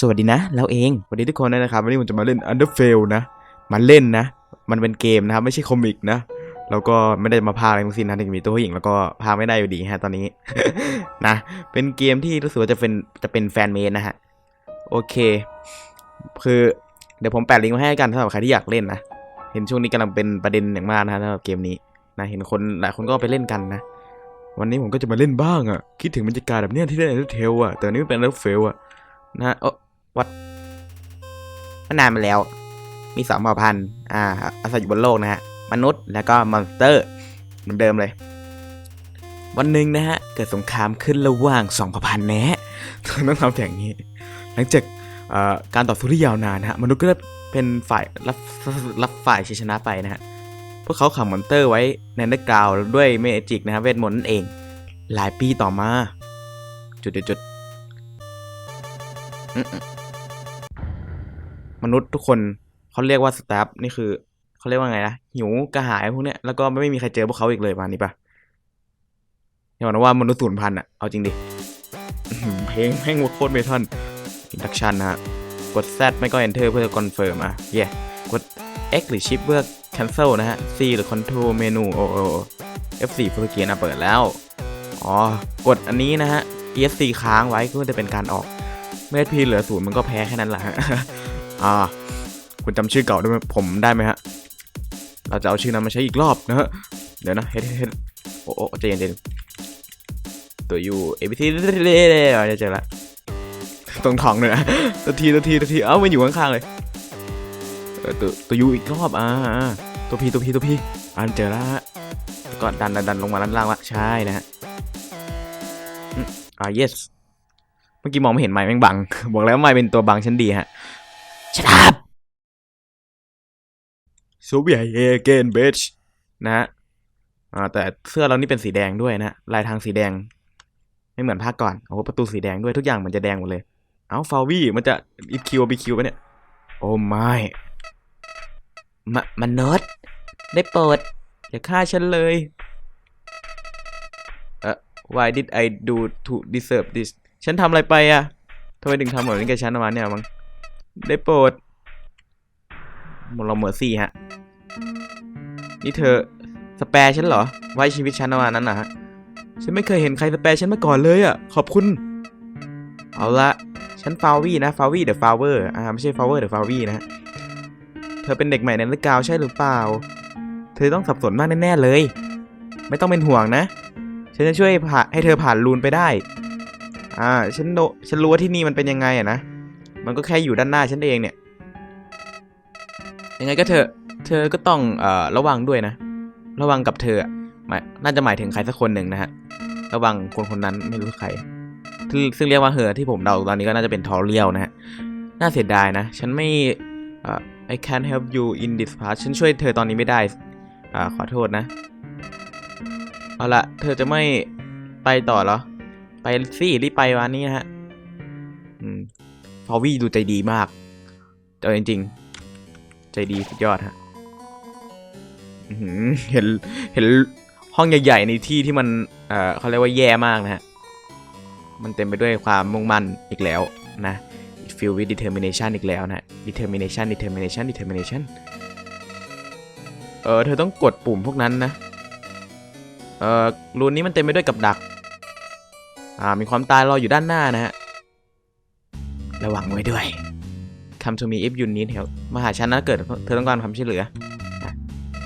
สวัสดีนะ เราเองสวัสดีทุกคนนะครับวันนี้ผมจะมาเล่น Underfell นะมาเล่นนะ มันเป็นเกมนะครับ ไม่ใช่คอมิกนะแล้วก็ไม่ได้มาพาอะไรทั้งสิ้นนะถึงมีตัวผู้หญิงแล้วก็พาไม่ได้อยู่ดีฮะตอนนี้นะเป็นเกมที่รู้สึกว่าจะเป็นจะเป็นแฟนเมดนะฮะโอเค คือเดี๋ยวผมแปะลิงก์มาให้กันสำหรับใครที่อยากเล่นนะเห็นช่วงนี้กำลังเป็นประเด็นอย่างมากนะสำหรับเกมนี้นะเห็นคนหลายคนก็ไปเล่นกันนะ วันนี้ผมก็จะมาเล่นบ้างอะ่ะคิดถึงบรรยากาศแบบเนี้ยที่เล่น Undertale อะแต่อันนี้มันเป็น Underfell อะนะฮะเออ วัดมันนานมาแล้ว มีสองเผ่าพันธุ์อ่าอาศัยอยู่บนโลกนะฮะ มนุษย์แล้วก็มอนสเตอร์ เหมือนเดิมเลย วันหนึ่งนะฮะ เกิดสงครามขึ้นระหว่างสองเผ่าพันธุ์แนะต้องทำอย่างนี้ หลังจากเอ่อการต่อสู้ที่ยาวนานนะฮะ มนุษย์ก็ได้เป็นฝ่ายรับรับฝ่ายชัยชนะไปนะฮะ พวกเขาขังมอนเตอร์ไว้ในเนกราวด้วยเมจิกนะฮะเวทมนต์นั่นเอง หลายปีต่อมา จุดจุดๆอื มนุษย์ทุกคนเขาเรียกว่าสตาฟนี่คือเขาเรียกว่าไงนะหิวกระหายพวกเนี้ยแล้วก็ไม่มีใครเจอพวกเขาอีกเลยมานี้ปะอย่าบอกนะว่ามนุษย์สูญพันธุ์อะเอาจริงดิเพลงแม่งโคตรเมทัลอินดักชันนะฮะกด Z ไม่ก็ Enter เพื่อ confirm อะเย่กด X หรือ Shift เพื่อ cancel นะฮะ C หรือ control เมนูโอโอ F4 เพื่อเกียร์นะเปิดแล้ว อ๋อ กดอันนี้นะฮะ ESC ค้างไว้ก็จะเป็นการออก เมื่อ P เหลือศูนย์มันก็แพ้แค่นั้นแหละ อ่า คุณจำชื่อเก่าได้ไหมผมได้ไหมฮะ เราจะเอาชื่อนั้นมาใช้อีกรอบนะฮะ เดี๋ยวนะเฮ็ดเฮ็ดโอ้โอ้ใจเย็นๆตัว U A B C เดี๋ยวเจอละตรงท้องเลยนะตัวทีตัวทีตัวทีเอ้ามันอยู่ข้างๆเลยตัวตัว U อีกรอบอ่าอ่าตัว P ตัว P ตัว P อ่านเจอแล้วฮะก็ดันดันดันลงมาด้านล่างละใช่นะฮะอ่า yes เมื่อกี้มองไม่เห็นไม้แม่งบัง บอกแล้วไม้เป็นตัวบังชั้นดีฮะ Shut up โซเวียเอเกนเบชนะฮะอ่าแต่เสื้อเรานี่เป็นสีแดงด้วยนะฮะลายทางสีแดง ไม่เหมือนภาคก่อนโอ้โหประตูสีแดงด้วยทุกอย่างเหมันจะแดงหมดเลย เอ้าฟาวี่มันจะอีคิวบีคิวปะเนี่ย โอ้ไม่มะมนุษย์ได้โปรดอย่าฆ่าฉันเลยเอ่อ why did I do to deserve this ฉันทำอะไรไปอะทำไมถึงทำแบบนี้กับฉันมาเนี่ยมั้ง ได้โปรดเราเหมือซี่ฮะ นี่เธอสแปรฉันเหรอ ไว้ชีวิตฉันประมาณนั้นนะฮะ ฉันไม่เคยเห็นใครสแปรฉันมาก่อนเลยอะขอบคุณ เอาละฉันฟาวี่นะฟาวี่เดอะฟาเวอร์อ่าไม่ใช่ฟาเวอร์เดอะฟาวี่นะฮะ เธอเป็นเด็กใหม่ในลึกกาวใช่หรือเปล่า เธอต้องสับสนมากแน่ๆเลย ไม่ต้องเป็นห่วงนะ ฉันจะช่วยผ่าให้เธอผ่านรูนไปได้ อ่า ฉันโนฉันรู้ว่าที่นี่มันเป็นยังไงอะนะ มันก็แค่อยู่ด้านหน้าฉันเองเนี่ย ยังไงก็เธอะ เธอก็ต้องเอ่อระวังด้วยนะ ระวังกับเธอหมายน่าจะหมายถึงใครสักคนหนึ่งนะฮะ ระวังคนคนนั้นไม่รู้ใคร ซึ่งเรียกว่าเฮอที่ผมเดาตอนนี้ก็น่าจะเป็นทอเรียลนะฮะ น่าเสียดายนะ ฉันไม่อ่อ I can't help you in this part ฉันช่วยเธอตอนนี้ไม่ได้อ่าขอโทษนะ เอาละเธอจะไม่ไปต่อเหรอ ไปสิรีบไปวันนี้นะฮะ อืม ฟอวี่ดูใจดีมากแต่จริงๆ ใจดีสุดยอดฮะเห็นเห็นห้องใหญ่ๆในที่ที่มันเอ่อเขาเรียกว่าแย่มากนะฮะ มันเต็มไปด้วยความมุ่งมั่นอีกแล้วนะ it filled with determination อีกแล้วนะ determination determination determination เออเธอต้องกดปุ่มพวกนั้นนะ เออรูนนี้มันเต็มไปด้วยกับดัก อ่า มีความตายรออยู่ด้านหน้านะฮะ ระวังไว้ด้วย come to me if you need help มาหาฉันนะเกิดเธอต้องการความช่วยเหลืออะ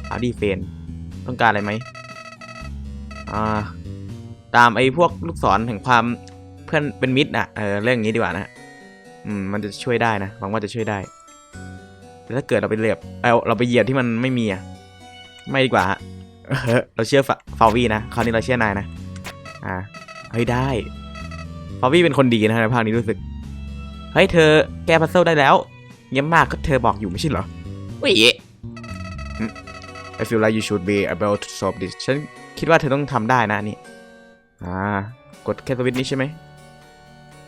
เอาดีเฟน ต้องการอะไรไหมอ่า ตามไอ้พวกลูกศรแห่งความเพื่อนเป็นมิตรอะ เออเรื่องนี้ดีกว่านะ อืม มันจะช่วยได้นะ หวังว่าจะช่วยได้ แต่ถ้าเกิดเราไปเหยียบเอาเราไปเหยียบที่มันไม่มีอะ ไม่ดีกว่าฮะเราเชื่อฟาฟาวี่นะ คราวนี้เราเชื่อนายนะ อ่า เฮ้ยได้ฟาวี่เป็นคนดีนะในภาคนี้รู้สึก เฮ้ยเธอแก้พัซเซิลได้แล้วเยี่ยมมากก็เธอบอกอยู่ไม่ใช่เหรอเว้ยอืม I feel like you should be able to solve this ฉันคิดว่าเธอต้องทำได้นะอันนี่ อ่า กดแค่สวิตช์นี้ใช่ไหม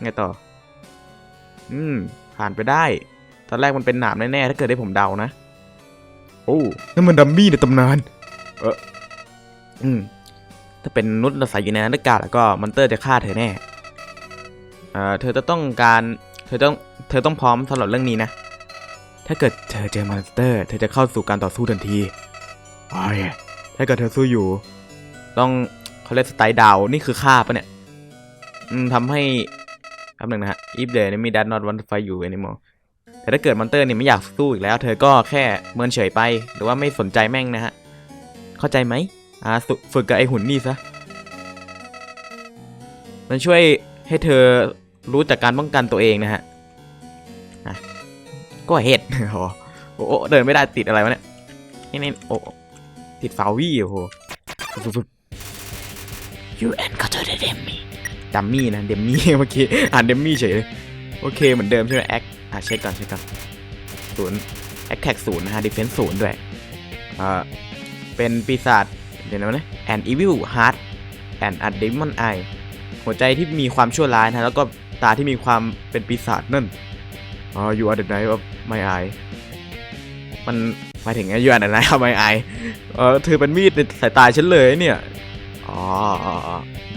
ไงต่อ อืม ผ่านไปได้ ตอนแรกมันเป็นหนามแน่ ๆ ถ้าเกิดได้ผมเดานะ โอ้นั่นมันดัมมี่ในตำนาน เอออืม ถ้าเป็นนุชอาศัยอยู่ในนั้นอากาศแล้วก็มอนเตอร์จะฆ่าเธอแน่เอ่อเธอจะต้องการ เธอต้องเธอต้องพร้อมสำหรับเรื่องนี้นะ ถ้าเกิดเธอเจอมอนสเตอร์ เธอจะเข้าสู่การต่อสู้ทันทีโอ้ยถ้าเกิดเธอสู้อยู่ ต้องเขาเรียกสไตล์ดาวนี่คือฆ่าปะเนี่ย อืมทำให้แป๊บหนึงนะฮะ if the enemy does not want to fight you anymore แต่ถ้าเกิดมอนเตอร์เนี่ยไม่อยากสู้อีกแล้ว เธอก็แค่เมินเฉยไป หรือว่าไม่สนใจแม่งนะฮะ เข้าใจไหมอ่าฝึกฝึกกับไอหุ่นนี่ซะ มันช่วยให้เธอ รู้จากการป้องกันตัวเองนะฮะอะก็เฮ็ดโอ้โหโอ้โหเดินไม่ได้ติดอะไรวะเนี่ยนี่นี่โอ้โหติดฟาวี่โอ้โหสุดๆ you and got to the demi ดัมมี่นะเดมมี่เมื่อกี้อ่านเดมมี่เฉยเลยโอเคเหมือนเดิมใช่ไหมแอคอะเช็คก่อนเช็คก่อนศูนย์แอคแท็กศูนย์นะฮะดิเฟนซ์ศูนย์ด้วยอ่าเป็นปีศาจเดี๋ยวนะนะ and evil heart and a demon eye หัวใจที่มีความชั่วร้ายนะแล้วก็ ตาที่มีความเป็นปีศาจนั่นอ๋อ you are the night of my eye มันหมายถึงไง you are the night of my eye เออเธอเป็นมีดในสายตาฉันเลยเนี่ย อ๋อ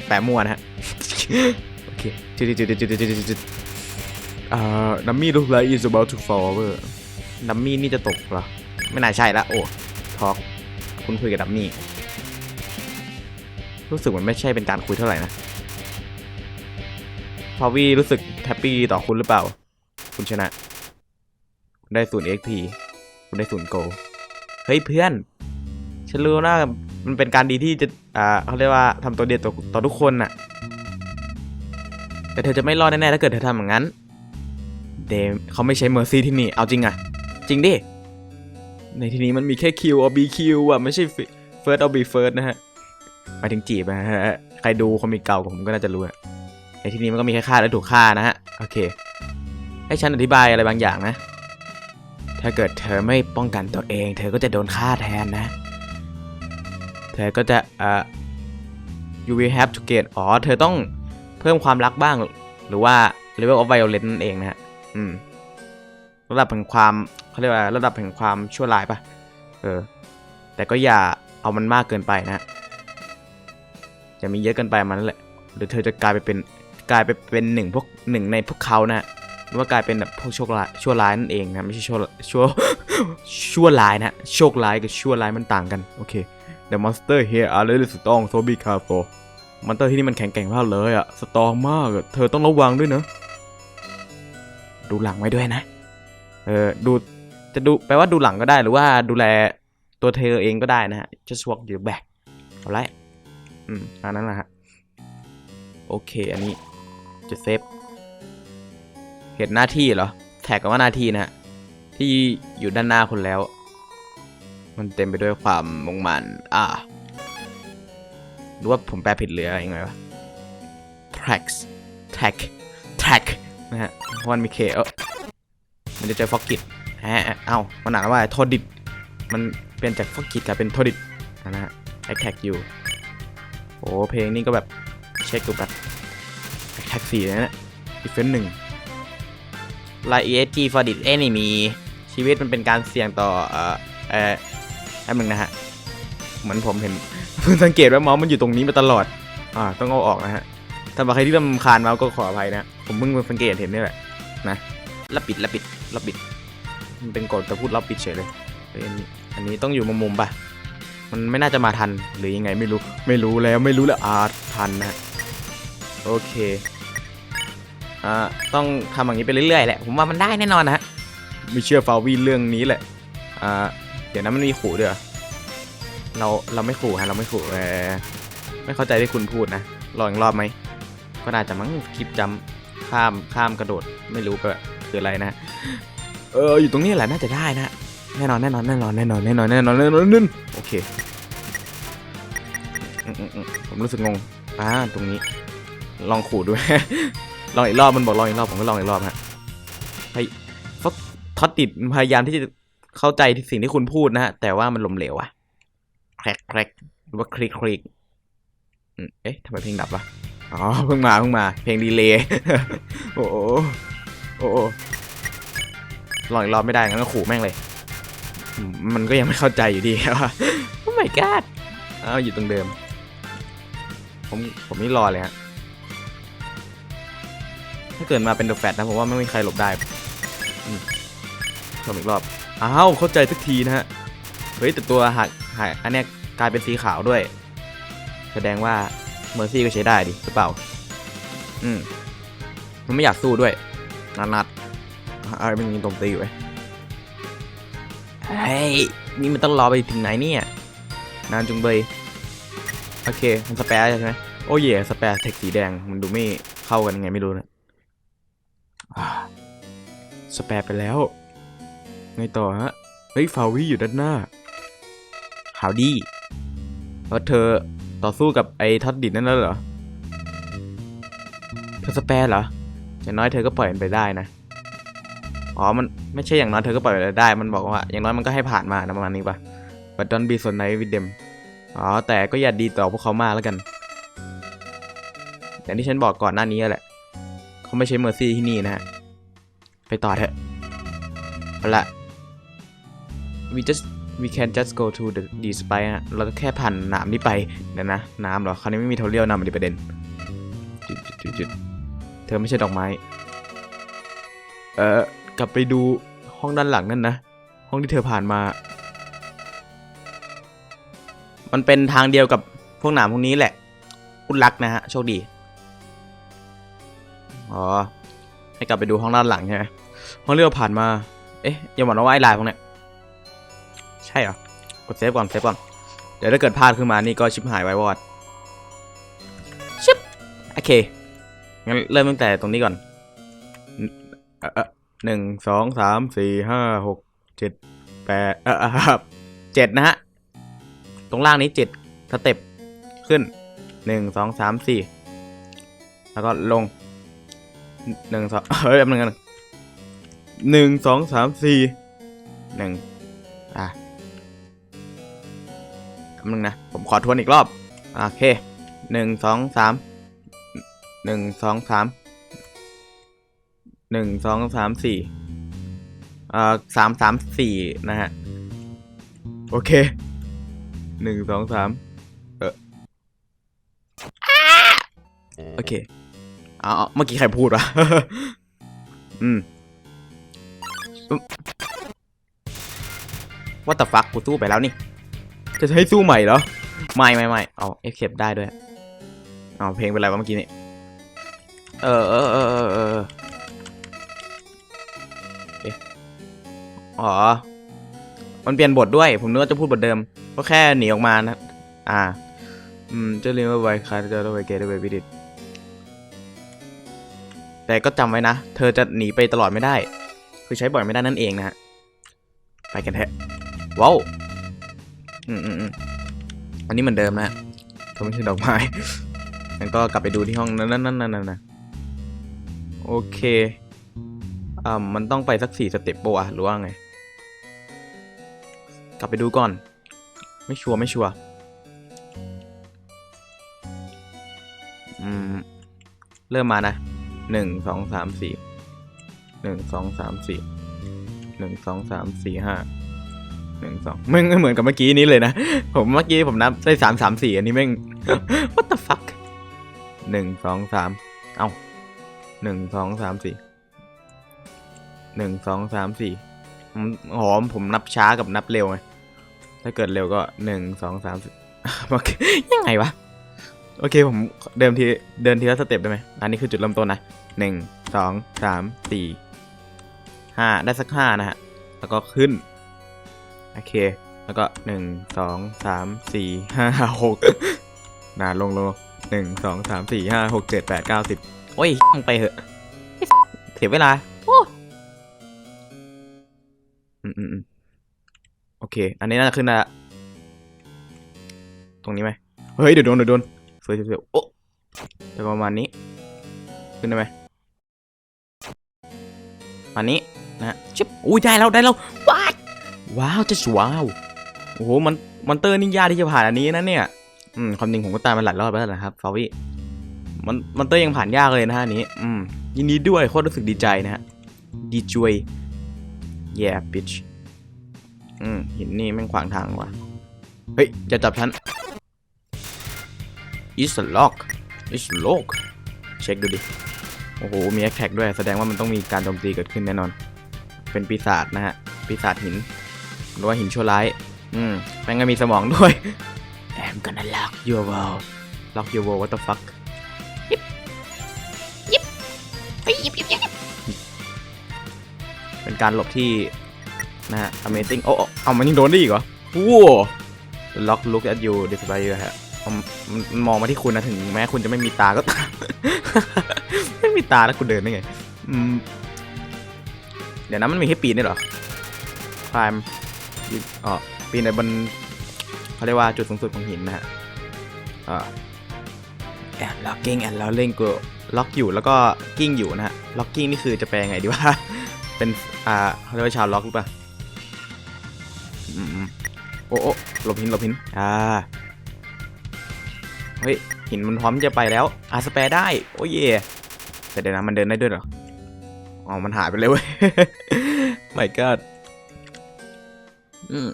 แปะมั่วนะฮะ โอเคจุดจุดจุดจุดจุดจุดจุดอ่าดัมมี่ look like is about to fall over ดัมมี่นี่จะตกเหรอ ไม่น่าใช่ละ โอ้ทอกคุณคุยกับดัมมี่ รู้สึกมันไม่ใช่เป็นการคุยเท่าไหร่นะ พาวีรู้สึกแฮปปี้ต่อคุณหรือเปล่า คุณชนะ คุณได้ศูนย์ XP คุณได้ศูนย์โกเฮ้ยเพื่อน ฉันรู้นะมันเป็นการดีที่จะ อ่าเขาเรียกว่าทำตัวเดียวต่อต่อทุกคนน่ะ แต่เธอจะไม่รอดแน่ๆถ้าเกิดเธอทำอย่างนั้น เดมเขาไม่ใช้เมอร์ซี่ที่นี่ เอาจริงอะจริงดิ ในที่นี้มันมีแค่ Q or BQ อะไม่ใช่ First or Be First นะฮะหมายถึงจีบนะฮะ ใครดูคอมิกเก่าผมก็น่าจะรู้อะ ในที่นี้มันก็มีแค่ฆ่าและถูกฆ่านะฮะ โอเค ให้ฉันอธิบายอะไรบางอย่างนะ ถ้าเกิดเธอไม่ป้องกันตัวเอง เธอก็จะโดนฆ่าแทนนะ เธอก็จะอ่า you will have to get อ๋อ เธอต้องเพิ่มความรักบ้าง หรือว่า level of violence นั่นเองนะฮะ อืม ระดับแห่งความเขาเรียกว่าระดับแห่งความชั่วร้ายปะเออ แต่ก็อย่าเอามันมากเกินไปนะฮะอย่ามีเยอะเกินไปมันนั่นแหละ หรือเธอจะกลายไปเป็น กลายไปเป็นหนึ่งพวกหนึ่งในพวกเขานะหรือว่ากลายเป็นแบบพวกโชคร้ายชั่วร้ายนั่นเองนะไม่ใช่ชั่วชั่วชั่วร้ายนะโชคร้ายกับชั่วร้ายมันต่างกันโอเค The monster here are really strong so be careful มอนเตอร์ที่นี่มันแข็งแกร่งมากเลยอะสตรองมากเธอต้องระวังด้วยนะดูหลังไว้ด้วยนะ เออดูจะดูแปลว่าดูหลังก็ได้หรือว่าดูแลตัวเธอเองก็ได้นะฮะ just walk your back เอาไรอืมอันนั้นแหละฮะ โอเค อันนี้ จะเซฟ เห็นหน้าที่เหรอ แท็กกับว่าหน้าที่นะฮะ ที่อยู่ด้านหน้าคุณแล้ว มันเต็มไปด้วยความมุ่งมัน อ่าหรือว่าผมแปลผิดหรืออะไรยังไงวะ tracks track track นะฮะเพราะมันมีเคเออมันจะเจอฟอกกิดฮะเอ้ามันอ่าว่าโทดิดมันเปลี่ยนจากฟอกกิดกลายเป็นโทดิดนะฮะ attack you โอ้เพลงนี้ก็แบบเช็คดูแบบ attack สี่เลยนะ defense หนึ่ง like ESG for this enemy ชีวิตมันเป็นการเสี่ยงต่อ เอ่อเอ่อแป๊บนึงนะฮะ เหมือนผมเห็นเพิ่งสังเกตว่าเมาส์มันอยู่ตรงนี้มาตลอด อ่า ต้องเอาออกนะฮะถ้าบางใครที่รำคาญเมาส์ก็ขออภัยนะ ผมเพิ่งสังเกตเห็นนี่แหละ นะรับปิดรับปิดรับปิด มันเป็นกฎแต่พูดรับปิดเฉยเลยเฮ้ยอันนี้อันนี้ต้องอยู่มุมมุมๆปะมันไม่น่าจะมาทันหรือยังไงไม่รู้ ไม่รู้แล้วไม่รู้แล้วอาทันนะฮะโอเค อ่าต้องทำอย่างนี้ไปเรื่อยๆแหละผมว่ามันได้แน่นอนนะไม่เชื่อฟาวีเรื่องนี้แหละอ่าเดี๋ยวนะมันมีขู่ด้วยเราเราไม่ขู่ฮะเราไม่ขู่เออไม่เข้าใจที่คุณพูดนะรออีกรอบไหมก็น่าจะมั้งคลิปจำข้ามข้ามกระโดดไม่รู้ก็คืออะไรนะเอออยู่ตรงนี้แหละน่าจะได้นะแน่นอนแน่นอนแน่นอนแน่นอนแน่นอนแน่นอนแน่นอนแน่นโอเคผมรู้สึกงงอ่าตรงนี้ ลองขู่ด้วย ลองอีกรอบมันบอกลองอีกรอบผมก็ลองอีกรอบฮะไอ้ฟกท็อตติดพยายามที่จะเข้าใจสิ่งที่คุณพูดนะฮะแต่ว่ามันล้มเหลวอะแครกแครกหรือว่าคลิกคลิกเอ๊ะทำไมเพลงดับวะอ๋อเพิ่งมาเพิ่งมา เพลงดีเลย์โอ้โหโอ้โหลองอีกรอบไม่ได้งั้นก็ขู่แม่งเลยมมันก็ยังไม่เข้าใจอยู่ดีว่าโอ้ my god อ้าวอยู่ตรงเดิม ผมผมนี่รอเลยฮะ ถ้าเกิดมาเป็นเดอะแฟตนะผมว่าไม่มีใครหลบได้อืมชมอีกรอบ อ้าว เข้าใจสักทีนะฮะ เฮ้ยแต่ตัวหักหักอันเนี้ยกลายเป็นสีขาวด้วย แสดงว่าเมอร์ซี่ก็ใช้ได้ดิหรือเปล่า อืม มันไม่อยากสู้ด้วย นัดนัดอะไรมันยิงตรงตีอยู่ไว้เฮ้ยนี่มันต้องรอไปถึงไหนเนี่ย นานจุงเบย โอเค มันสแปร์ใช่ไหมโอ้เย่สแปร์เทคสีแดง มันดูไม่เข้ากันยังไงไม่รู้นะ สแปร์ไปแล้ว ไงต่อฮะ เฮ้ย ฟาวี่อยู่ด้านหน้าหาวดี้ว่าเธอต่อสู้กับไอ้ท็อดดิดนั่นแล้วเหรอ เธอสแปร์เหรอ อย่างน้อยเธอก็ปล่อยมันไปได้นะ อ๋อ มันไม่ใช่อย่างน้อยเธอก็ปล่อยมันไปได้ มันบอกว่า อย่างน้อยมันก็ให้ผ่านมานะประมาณนี้ปะ but don't be so nice with them อ๋อ แต่ก็อย่าดีต่อพวกเขามากแล้วกัน อย่างที่ฉันบอกก่อนหน้านี้แหละ เขาไม่ใช่เมอร์ซี่ที่นี่นะฮะ ไปต่อเถอะเอาละ we just we can just go to the the spy ฮะเราก็แค่ผ่านน้ำนี้ไปเดี๋ยวนะ น้ำเหรอ คราวนี้ไม่มีโทเรียลนำมาในประเด็นจุดจุดจุดจุดเธอไม่ใช่ดอกไม้ เอ่อ กลับไปดูห้องด้านหลังนั่นนะ ห้องที่เธอผ่านมา มันเป็นทางเดียวกับพวกหนามพวกนี้แหละคุณรักนะฮะ โชคดี อ๋อ ให้กลับไปดูห้องด้านหลังใช่ไหม ห้องเราผ่านมา เอ๊ะอย่าบอกนะว่าไอ้ลายพวกเนี้ยใช่เหรอกดเซฟก่อนเซฟก่อนเดี๋ยวถ้าเกิดพลาดขึ้นมานี่ก็ชิบหายไว้วอดชิบโอเคงั้นเริ่มตั้งแต่ตรงนี้ก่อนเอ่อหนึ่งสองสามสี่ห้าหกเจ็ดแปดเออเออเจ็ดนะฮะตรงล่างนี้เจ็ดสเต็ปขึ้นหนึ่งสองสามสี่แล้วก็ลงหนึ่งสองเฮ้ยแป๊บนึงนง หนึ่งสองสามสี่หนึ่งอะแป๊บนึงนะ ผมขอทวนอีกรอบ โอเคหนึ่งสองสามหนึ่งสองสามหนึ่งสองสามสี่เอ่อสามสามสี่นะฮะ โอเคหนึ่งสองสามเออโอเคอาเอาเมื่อกี้ใครพูดวะ อืม ว่าแต่ฟักกูสู้ไปแล้วนี่ จะให้สู้ใหม่เหรอ ไม่ไม่ไม่เอาเอฟเคปได้ด้วย เอาเพลงเป็นไรวะเมื่อกี้นี่ เออเออเออเออเอออ๋อ มันเปลี่ยนบทด้วย ผมนึกว่าจะพูดบทเดิม ก็แค่หนีออกมานะ อ่า อืมจะเรียกว่าไวคาร์จะเรียกว่าไวเกตไวบิดิตแต่ก็จำไว้นะ เธอจะหนีไปตลอดไม่ได้ คือใช้บ่อยไม่ได้นั่นเองนะฮะ ไปกันเถอะว้าว อืมอืมอืมอันนี้เหมือนเดิมนะฮะไม่ใช่ดอกไม้งั้นก็กลับไปดูที่ห้องนั้นนั่นนั่นนั่นนะโอเคอ่ามันต้องไปสักสี่สเต็ปปะวะหรือว่าไง กลับไปดูก่อน ไม่ชัวร์ไม่ชัวร์อืม เริ่มมานะหนึ่งสองสามสี่ หนึ่งสองสามสี่หนึ่งสองสามสี่ห้าหนึ่งสองม่ไม่เหมือนกับเมื่อกี้นี้เลยนะ ผมเมื่อกี้ผมนับได้สามสามสี่อันนี้แม่ง what the fuck หนึ่งสองสามเอ้าหนึ่งสองสามสี่หนึ่งสองสามสี่ผมหอมผมนับช้ากับนับเร็วไง ถ้าเกิดเร็วก็หนึ่งสองสามสี่โอเคยังไงวะโอเคผมเดิมทีเดินทีละสเต็ปได้ไหม อันนี้คือจุดเริ่มต้นนะหนึ่งสองสามสี่ ห้าได้สักห้านะฮะ แล้วก็ขึ้น โอเค แล้วก็หนึ่งสองสามสี่ห้าหกนาลงลงหนึ่งสองสามสี่ห้าหกเจ็ดแปดเก้าสิบโอ้ยไปเหอะเสียเวลาโอ้อืมอืมอืมโอเค อันนี้น่าจะขึ้นละตรงนี้ไหมเฮ้ย เดี๋ยวโดนเดี๋ยวโดนสวยสวยสวยโอ้จะประมาณนี้ ขึ้นได้ไหมมานี้ นะชิบอุ้ยได้แล้วได้แล้วว้าว้าวจะสว้าวโอ้โหมันมอนเตอร์นี่ยากที่จะผ่านอันนี้นะเนี่ยอืมความจริงผมก็ตายมาหลายรอบแล้วนะครับฟาวิมันมอนเตอร์ยังผ่านยากเลยนะฮะอันนี้ อืมยินดีด้วยโคตรรู้สึกดีใจนะฮะดีจวย yeah bitch อืมหินนี่แม่งขวางทางว่ะเฮ้ยจะจับฉัน it's a lock it's lock เช็คดูดิ โอ้โห มีแอคแท็กด้วย แสดงว่ามันต้องมีการโจมตีเกิดขึ้นแน่นอน เป็นปีศาจนะฮะ ปีศาจหิน หรือว่าหินชั่วร้าย อืมแม่งก็มีสมองด้วย I'm gonna lock your world lock your world what the fuck เป็นการหลบที่ นะฮะ amazing โอ้เอามันยังโดนได้อีกเหรอว้าว lock look at you despair ฮะมันมันมองมาที่คุณนะถึงแม้คุณจะไม่มีตาก็ตามไม่มีตาแล้วคุณเดินได้ไง อืม เดี๋ยวนะมันมีให้ปีนด้วยเหรอ climb อ๋อปีนในบนเขาเรียกว่าจุดสูงสุดของหินนะฮะอ่า and locking and rolling ก็ล็อกอยู่แล้วก็กิ้งอยู่นะฮะ locking นี่คือจะแปลไงดีวะเป็นอ่าเขาเรียกว่าชาวล็อกหรือเปล่าอืมโอ้โอ้หลบหินหลบหินอ่าเฮ้ยหินมันพร้อมจะไปแล้วอาสแปรได้ โอ้ยแต่เดี๋ยวนะมันเดินได้ด้วยเหรอ อ๋อ มันหายไปเลยเว้ย my god อืม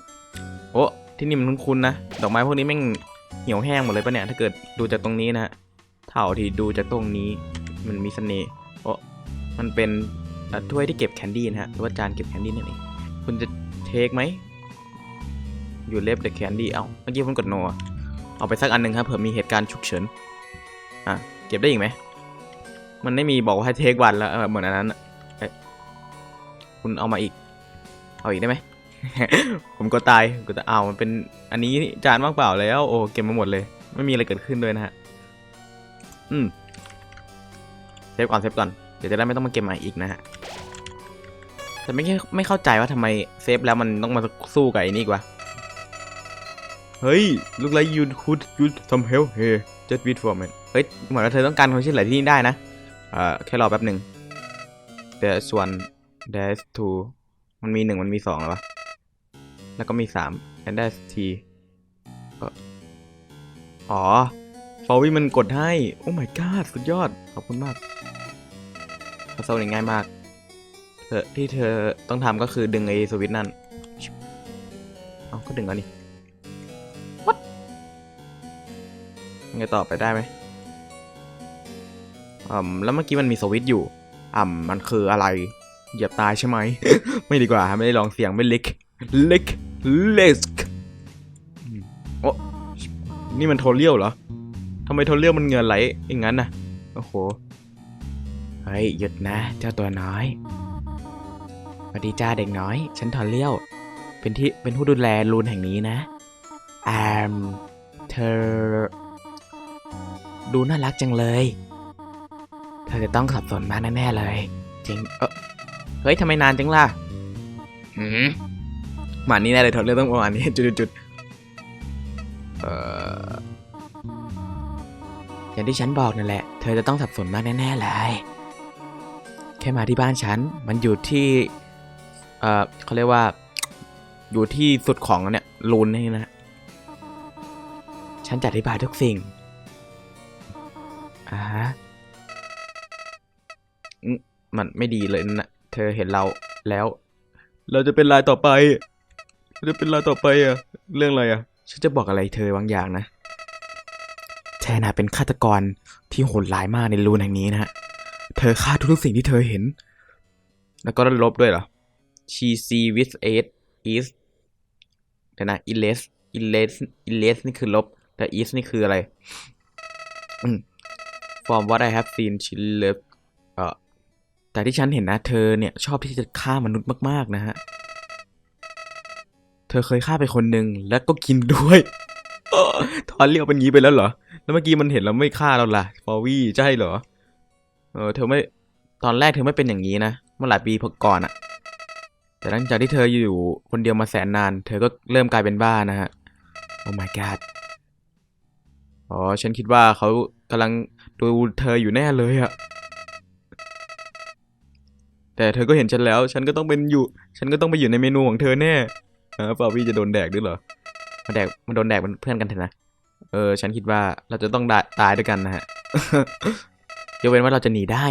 โอ้ที่นี่มันคุ้นๆนะ ดอกไม้พวกนี้แม่งเหี่ยวแห้งหมดเลยปะเนี่ย ถ้าเกิดดูจากตรงนี้นะฮะเท่าที่ดูจากตรงนี้ มันมีเสน่ห์โอ้มันเป็นเอ่อถ้วยที่เก็บแคนดี้นะฮะ หรือว่าจานเก็บแคนดี้นั่นเอง คุณจะเทคไหม อยู่เล็บเดอะแคนดี้ เอ้าเมื่อกี้คุณกดโนอะเอาไปสักอันหนึ่งครับเผื่อมีเหตุการณ์ฉุกเฉิน อะ เก็บได้อีกไหม มันไม่มีบอกว่าให้เทควันแล้วเออเหมือนอันนั้นอะเอ๊ะ คุณเอามาอีก เอาอีกได้ไหม ผมก็ตายก็จะเอามันเป็นอันนี้จานว่างเปล่าแล้ว โอ้เก็บมาหมดเลย ไม่มีอะไรเกิดขึ้นด้วยนะฮะ อืมเซฟก่อนเซฟก่อน เดี๋ยวจะได้ไม่ต้องมาเก็บใหม่อีกนะฮะ แต่ไม่ไม่เข้าใจว่าทำไมเซฟแล้วมันต้องมาสู้กับไอ้นี่กวะเฮ้ย look like you could use some help here just wait for a minute เฮ้ยเหมือนว่าเธอต้องการความช่วยเหลือที่นี่ได้นะ เอ่อแค่รอแป๊บหนึ่งแต่ส่วน dash two มันมีหนึ่งมันมีสองแล้วะ แล้วก็มีสาม and dash t ก็อ๋อฟอวิมันกดให้ โอ้ my god สุดยอด ขอบคุณมากพัซเซิลนี่ง่ายมากเธอที่เธอต้องทำก็คือดึงไอ้สวิตนั่น เอาก็ดึงแล้วนี่ what ยังไงต่อไปได้ไหมอ่าแล้วเมื่อกี้มันมีสวิตอยู่ อ่ามันคืออะไร เหยียบตายใช่ไหม ไม่ดีกว่าฮะไม่ได้ลองเสียงไม่เล็ก เล็ก เล็กโอ้นี่มันโทเรียลเหรอทำไมโทเรียลมันเงินไหลอย่างนั้นนะโอ้โห เฮ้ย หยุดนะ เจ้าตัวน้อยสวัสดีจ้าเด็กน้อย ฉันทอเรียลเป็นที่เป็นผู้ดูแลรูนแห่งนี้นะแอมเธอ ดูน่ารักจังเลย เธอจะต้องสับสนมากแน่ๆเลย จริง เออ ฮ้ยทำไมนานจังล่ะหืมหมานี่แน่เลยทอเรียลต้องประมาณนี้จุดๆๆเอ่ออย่างที่ฉันบอกนั่นแหละ เธอจะต้องสับสนมากแน่ๆเลย แค่มาที่บ้านฉัน มันอยู่ที่ เอ่อเขาเรียกว่า อยู่ที่สุดของเนี่ยลูนนี่นะ ฉันจะอธิบายทุกสิ่ง อ่าฮะอืมมันไม่ดีเลยนะ เธอเห็นเราแล้ว เราจะเป็นรายต่อไปเราจะเป็นรายต่อไปอะเรื่องอะไรอะฉันจะบอกอะไรเธอบางอย่างนะแทนาเป็นฆาตกรที่โหดร้ายมากในรูนแห่งนี้นะฮะเธอฆ่าทุกๆสิ่งที่เธอเห็น แล้วก็ลบด้วยเหรอ she see with eight is เดี๋ยวนะ erase erase erase นี่คือลบ แต่ is นี่คืออะไรอืม from what I have seen she love เอ่อ แต่ที่ฉันเห็นนะ เธอเนี่ยชอบที่จะฆ่ามนุษย์มาก ๆ นะฮะ เธอเคยฆ่าไปคนหนึ่งแล้วก็กินด้วยออทอนเรียวเป็นงี้ไปแล้วเหรอ แล้วเมื่อกี้มันเห็นแล้วไม่ฆ่าเราล่ะฟอวี่ใช่เหรอ เออ เธอไม่ ตอนแรกเธอไม่เป็นอย่างนี้นะ เมื่อหลายปีก่อนอะแต่หลังจากที่เธออยู่คนเดียวมาแสนนาน เธอก็เริ่มกลายเป็นบ้านะฮะ โอ้ my god อ๋อ ฉันคิดว่าเขากำลังดูเธออยู่แน่เลยอะ แต่เธอก็เห็นฉันแล้ว ฉันก็ต้องเป็นอยู่ ฉันก็ต้องไปอยู่ในเมนูของเธอแน่เออฟาวี่จะโดนแดกด้วยเหรอมาแดกมาโดนแดกเป็นเพื่อนกันเถอะนะ เออ ฉันคิดว่าเราจะต้องตายด้วยกันนะฮะยกเว้นว่าเราจะหนีได้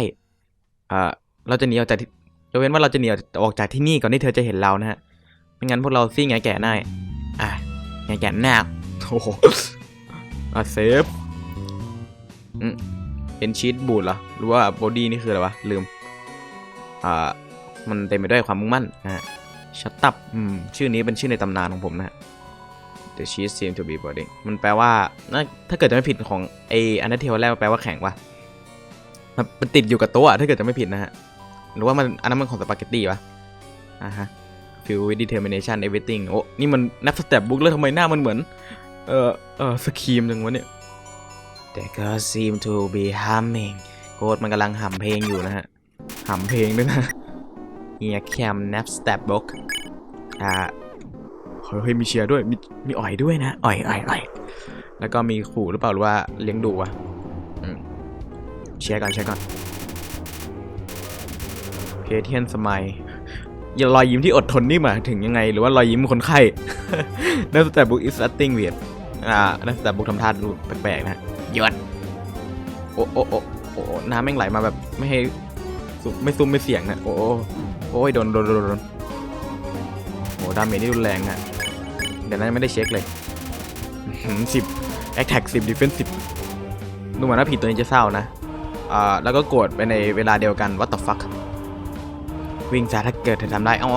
อ่าเราจะหนีออกจากยกเว้นว่าเราจะหนีออกจากที่นี่ก่อนที่เธอจะเห็นเรานะฮะ ไม่งั้นพวกเราซี่ไงแก่หน้าอะไงแก่หน้าโอ้โหอะเซฟอืมเอ็นชีตบูดเหรอ หรือว่าบอดี้นี่คืออะไรวะ ลืม อ่ามันเต็มไปด้วยความมุ่งมั่นนะฮะชัตตับอืมชื่อนี้เป็นชื่อในตำนานของผมนะฮะ The sheet seem to be boarding มันแปลว่าน่าถ้าเกิดจะไม่ผิดของไออันนั้นเทลแรกมันแปลว่าแข็งวะมันมันติดอยู่กับโต๊ะอะถ้าเกิดจะไม่ผิดนะฮะ หรือว่ามันอันนั้นมันของสปาเกตตี้วะอ่าฮะ feel with determination everything โอ้นี่มันนับสเต็ปบุ๊กแล้วทำไมหน้ามันเหมือน เออเออสกีมจังวะเนี่ย แต่ก็ seem to be humming โค้ดมันกำลังหำเพลงอยู่นะฮะ หำเพลงด้วยนะเฮียแคมนับสเตปบุ๊กอ่าเฮ้ยมีเชียร์ด้วย มีมีอ่อยด้วยนะ อ่อยอ่อยอ่อยแล้วก็มีขู่หรือเปล่าหรือว่าเลี้ยงดูวะเชียร์ก่อนเชียร์ก่อนเพเทียนสมัยอย่ารอยยิ้มที่อดทนนี่มาถึงยังไง หรือว่ารอยยิ้มคนไข้นักสแตทบุ๊ก is acting weird อ่านักสแตทบุ๊กทำท่าดูแปลกๆนะฮะหยดโอ้โอ้โอ้โอ้น้ำแม่งไหลมาแบบไม่ให้ ซุไม่ซุ่มไม่เสียงนะโอ้โอ้โอ้ยโดนโดนโดนโดนโอ้ดาเมจนี่รุนแรงนะเดี๋ยวนั้นไม่ได้เช็คเลยสิบแอคแท็กสิบดิเฟนสิบดูเหมือนว่าผีตัวนี้จะเศร้านะอ่าแล้วก็โกรธไปในเวลาเดียวกัน what the fuck วิ่งซะถ้าเกิดเธอทำได้อ๋อ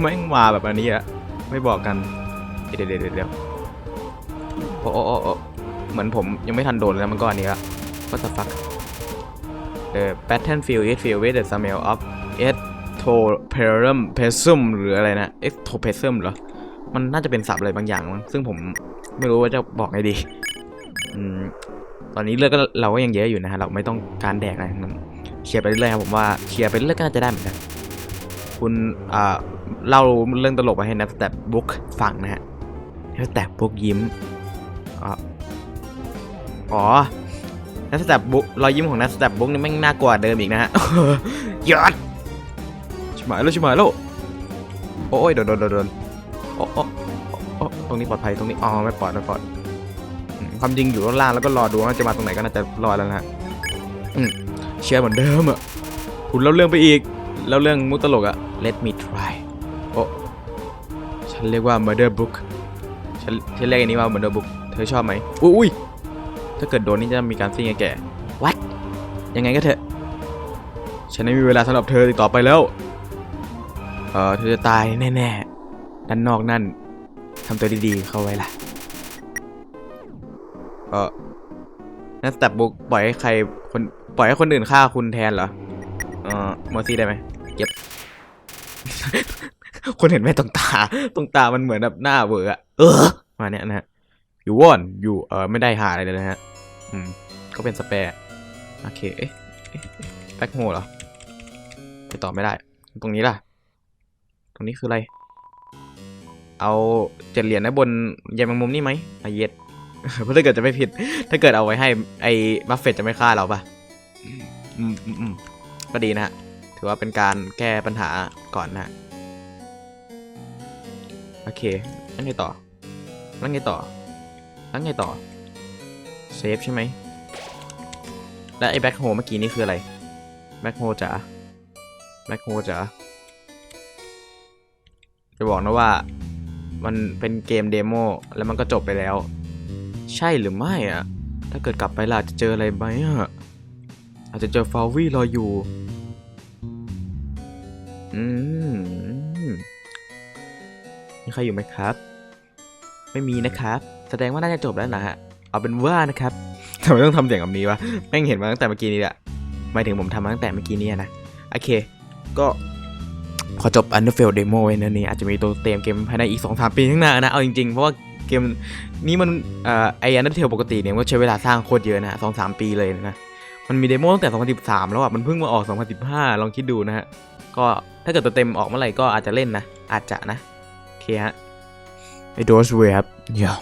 แม่งมาแบบอันนี้อะไม่บอกกันเดี๋ยวเดี๋ยวเดี๋ยวเดี๋ยวโอ้โอ้โอ้เหมือนผมยังไม่ทันโดนแล้วมันก็อันนี้ละ what the fuck the battlefield is filled with the smell of ectoplasm pesum หรืออะไรนะ ectoplasm เหรอ มันน่าจะเป็นศัพท์อะไรบางอย่างมั้งซึ่งผมไม่รู้ว่าจะบอกไงดีอืมตอนนี้เลือดก็เราก็ยังเยอะอยู่นะฮะ เราไม่ต้องการแดกอะไรนั้นเชียร์ไปเรื่อยครับผมว่าเชียร์ไปเรื่อยก็น่าจะได้เหมือนกัน คุณอ่าเล่าเรื่องตลกมาให้นักสแตทบุ๊กฟังนะฮะแตทบุ๊กยิ้มอ๋อ นักสแตทบุ๊กรอยยิ้มของนักสแตทบุ๊กนี่แม่งน่ากลัวเดิมอีกนะฮะยอดชิบหายแล้วชิบหายแล้วโอ้ยโดนโดนโดนโอ้โอ้โอ้ตรงนี้ปลอดภัยตรงนี้อ๋อไม่ปลอดไม่ปลอดความจริงอยู่ข้างล่างแล้วก็รอดูว่าจะมาตรงไหนก็น่าจะรอแล้วนะฮะอืมเชียร์เหมือนเดิมอะคุณเล่าเรื่องไปอีกแล้วเรื่องมุกตลกอะ Let me try โอ้ฉันเรียกว่า murder book ฉันฉันเรียกอันนี้ว่า murder book เธอชอบไหมอยอุ้ย ถ้าเกิดโดนนี่จะมีการซิ่งไอ้แก่ what ยังไงก็เถอะ ฉันไม่มีเวลาสำหรับเธออีกต่อไปแล้ว เออเธอจะตายแน่ๆด้านนอกนั่นทำตัวดีๆเข้าไว้ล่ะ เออนั่นสแตปบุ๊กปล่อยให้ใครคนปล่อยให้คนอื่นฆ่าคุณแทนเหรอ เออมอซี่ได้ไหมเก็บ คนเห็นไหมตรงตา ตรงตามันเหมือนแบบหน้าเวอร์อะเออมาเนี้ยนะฮะอยู่ว่อนอยู่เออไม่ได้หาอะไรเลยนะฮะ อืม ก็เป็นสเปร์โอเค เอ๊ะแบ็คโฮเหรอ ไปต่อไม่ได้ ตรงนี้ล่ะ ตรงนี้คืออะไร เอาเจ็ดเหรียญนะบนยายแมงมุมนี่ไหมไอเย็ดเพราะถ้าเกิดจะไม่ผิด ถ้าเกิดเอาไว้ให้ไอ้บัฟเฟตจะไม่ฆ่าเราปะอืมอืมก็ดีนะฮะ ถือว่าเป็นการแก้ปัญหาก่อนนะฮะโอเค แล้วไงต่อ แล้วไงต่อ แล้วไงต่อ เซฟใช่ไหม แล้วไอ้แบ็คโฮเมื่อกี้นี่คืออะไร แบ็คโฮจ๋า แบ็คโฮจ๋า จะบอกนะว่า มันเป็นเกมเดโมแล้วมันก็จบไปแล้ว ใช่หรือไม่อะถ้าเกิดกลับไปล่ะจะเจออะไรไหมอะอาจจะเจอฟาวี่รออยู่ อืมมีใครอยู่ไหมครับ ไม่มีนะครับ แสดงว่าน่าจะจบแล้วนะฮะ เอาเป็นว่านะครับทำไมต้องทำเสียงแบบนี้วะแม่งเห็นมาตั้งแต่เมื่อกี้นี้แหละหมายถึงผมทำมาตั้งแต่เมื่อกี้นี้นะ โอเค ก็ขอจบ Underfield Demo ไว้นะนี่อาจจะมีตัวเต็มเกมภายในอีก 2-3 ปีข้างหน้านะ เอาจริงๆ เพราะว่าเกมนี้มันเอ่อไอ Undertale ปกติเนี่ยก็ใช้เวลาสร้างโคตรเยอะนะฮะ2-3ปีเลยนะ มันมีเดโมตั้งแต่ 2013 แล้วอะ มันเพิ่งมาออก 2015 ลองคิดดูนะฮะ ก็ถ้าเกิดตัวเต็มออกเมื่อไหร่ก็อาจจะเล่นนะ อาจจะนะ โอเคฮะไอโดสเวฟครับ yeah